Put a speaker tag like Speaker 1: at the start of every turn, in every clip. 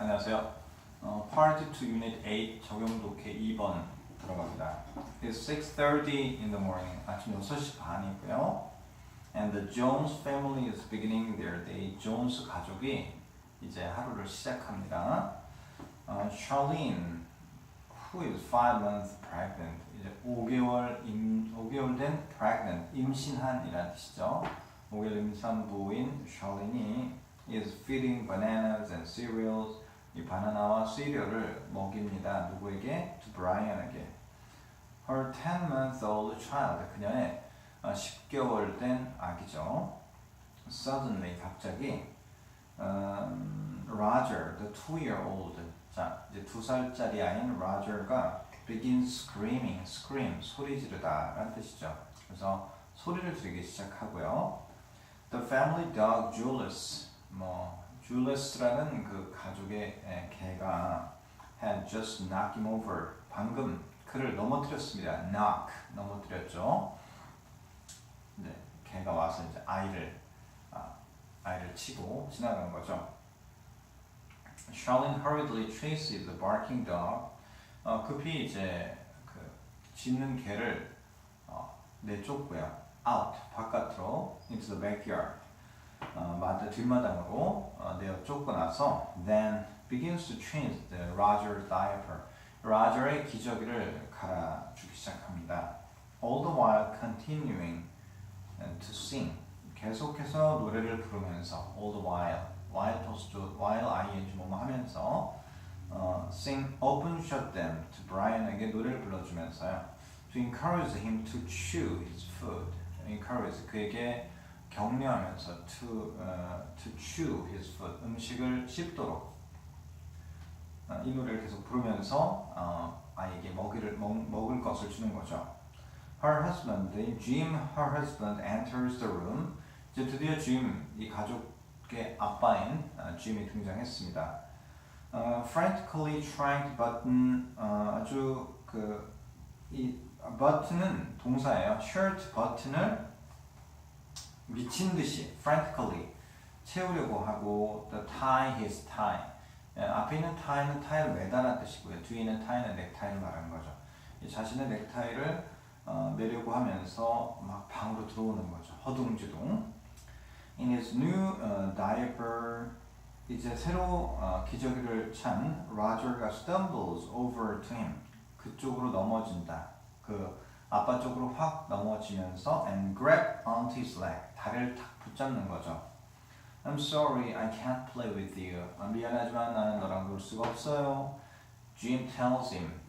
Speaker 1: 안녕하세요. 어, Part 2 Unit 8 적용 독해 2번 들어갑니다. It's 6.30 in the morning. 아침 6시 반이고요. And the Jones family is beginning their day. Jones 가족이 이제 하루를 시작합니다. 어, Charlene, who is 5 months pregnant. 이제 5개월 임 5개월 된 pregnant 임신한이라는 뜻이죠. 5개월 임산부인 Charlene이 is feeding bananas and cereals. 이 바나나와 시리얼을 먹입니다. 누구에게? To Brian에게. Her 10 month old child. 그녀의 어, 10개월 된 아기죠. Suddenly 갑자기 음, Roger, the two-year-old. 자, 이제 두 살짜리 아이인 Roger가 begins screaming, scream, 소리 지르다라는 뜻이죠. 그래서 소리를 지르기 시작하고요. The family dog Julius, 뭐 Julius라는 그 가족의 에, 개가 had just knocked him over. 방금 그를 넘어뜨렸습니다. knock, 넘어뜨렸죠. 네, 개가 와서 이제 아이를 아, 아이를 치고 지나간 거죠. Charlene hurriedly chases the barking dog. 어, 급히 이제 그 짖는 개를 어, 내쫓고요. out 바깥으로 into the backyard. 어, 마다 뒷마당으로 어, 내어 쫓고 나서 then begins to change the Roger's diaper. 로저의 기저귀를 갈아주기 시작합니다. All the while continuing to sing. 계속해서 노래를 부르면서 all the while, while 토스도 while ing 뭐뭐 하면서 어, sing open shut them to Brian에게 노래를 불러주면서요. To encourage him to chew his food. encourage 그에게 격려하면서 to 어, to chew his food 음식을 씹도록 어, 이 노래를 계속 부르면서 어, 아이에게 먹이를 먹, 먹을 것을 주는 거죠. Her husband, Jim, her husband enters the room. 이제 드디어 짐, 이 가족의 아빠인 어, 짐이 등장했습니다. 어, frantically trying to button 어, 아주 그이 button은 동사예요. shirt 버튼을 미친 듯이 frantically 채우려고 하고 the tie his tie 예, 앞에 있는 tie는 타이를 매다는 뜻이고요. 뒤에 있는 tie는 넥타이를 말하는 거죠. 이 자신의 넥타이를 어, 매려고 하면서 막 방으로 들어오는 거죠. 허둥지둥. In his new uh, diaper 이제 새로 어, 기저귀를 찬 로저가 stumbles over to him 그쪽으로 넘어진다. 그 아빠 쪽으로 확 넘어지면서 and grab onto his leg 다리를 탁 붙잡는 거죠. I'm sorry, I can't play with you. 아, 미안하지만 나는 너랑 놀 수가 없어요. Jim tells him,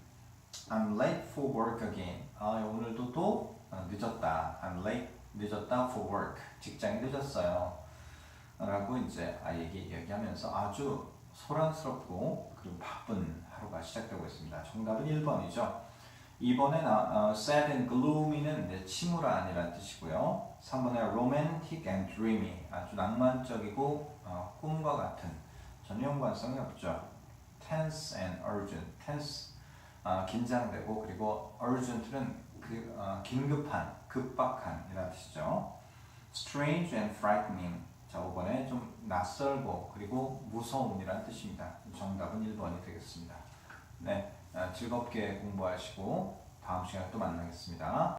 Speaker 1: I'm late for work again. 아, 오늘도 또 어, 늦었다. I'm late, 늦었다 for work. 직장이 늦었어요. 라고 이제 아이에게 이야기하면서 아주 소란스럽고 그리고 바쁜 하루가 시작되고 있습니다. 정답은 1번이죠. 2번에 나, 어, sad and gloomy는 이제 침울한이라는 뜻이고요. 3번에 romantic and dreamy 아주 낭만적이고 어, 꿈과 같은 전혀 연관성이 없죠. tense and urgent tense 아, 긴장되고 그리고 urgent는 그, 어, 긴급한 급박한이라는 뜻이죠. strange and frightening 자 5번에 좀 낯설고 그리고 무서움이라는 뜻입니다. 정답은 1번이 되겠습니다. 네, 아, 즐겁게 공부하시고 다음 시간에 또 만나겠습니다.